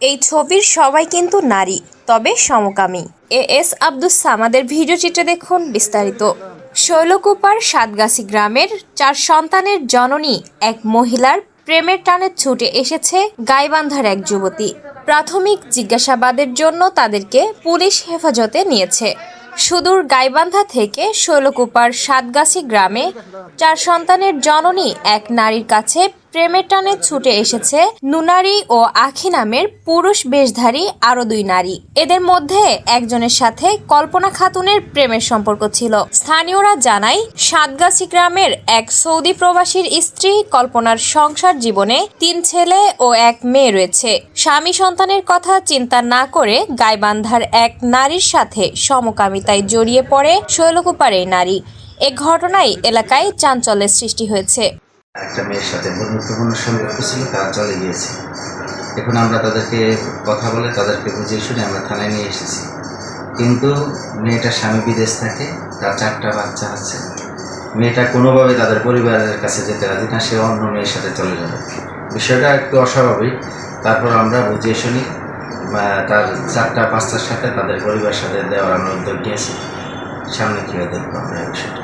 এই ছবির সবাই কিন্তু নারী, তবে সমকামী। এ এস আব্দুস সামাদের ভিডিও চিত্রে দেখুন বিস্তারিত। শৈলকুপার সাতগাছি গ্রামের চার সন্তানের জননী এক মহিলার প্রেমের টানে ছুটে এসেছে গাইবান্ধার এক যুবতী। প্রাথমিক জিজ্ঞাসাবাদের জন্য তাদেরকে পুলিশ হেফাজতে নিয়েছে। সুদূর গাইবান্ধা থেকে শৈলকুপার সাতগাছি গ্রামে চার সন্তানের জননী এক নারীর কাছে প্রেমের টানে ছুটে এসেছে নুনারি ও আখি নামের পুরুষ বেশধারী আরও দুই নারী। এদের মধ্যে একজনের সাথে কল্পনা খাতুনের প্রেমের সম্পর্ক ছিল। স্থানীয়রা জানায়, সাতগাছি গ্রামের এক সৌদি প্রবাসীর স্ত্রী কল্পনার সংসার জীবনে তিন ছেলে ও এক মেয়ে রয়েছে। স্বামী সন্তানের কথা চিন্তা না করে গাইবান্ধার এক নারীর সাথে সমকামিতায় জড়িয়ে পড়ে শৈলকুপার এই নারী। এ ঘটনায় এলাকায় চাঞ্চল্যের সৃষ্টি হয়েছে। একটা মেয়ের সাথে বন্ধুত্বপূর্ণ সম্পর্ক ছিল তারা চলে গিয়েছে। এখন আমরা তাদেরকে কথা বলে তাদেরকে বুঝিয়ে শুনে আমরা থানায় নিয়ে এসেছি। কিন্তু মেয়েটার স্বামী বিদেশ থাকে, তার চারটা বাচ্চা আছে। মেয়েটা কোনোভাবে তাদের পরিবারের কাছে যেতে রাজি না, সে অন্য মেয়ের সাথে চলে যাবে। বিষয়টা একটু অস্বাভাবিক। তারপর আমরা বুঝিয়ে শুনি তার চারটা, পাঁচটার সাথে তাদের পরিবারের সাথে দেওয়ার আমরা উদ্যোগ নিয়েছি। সামনে কী হয় দেখব আমরা এই বিষয়টা।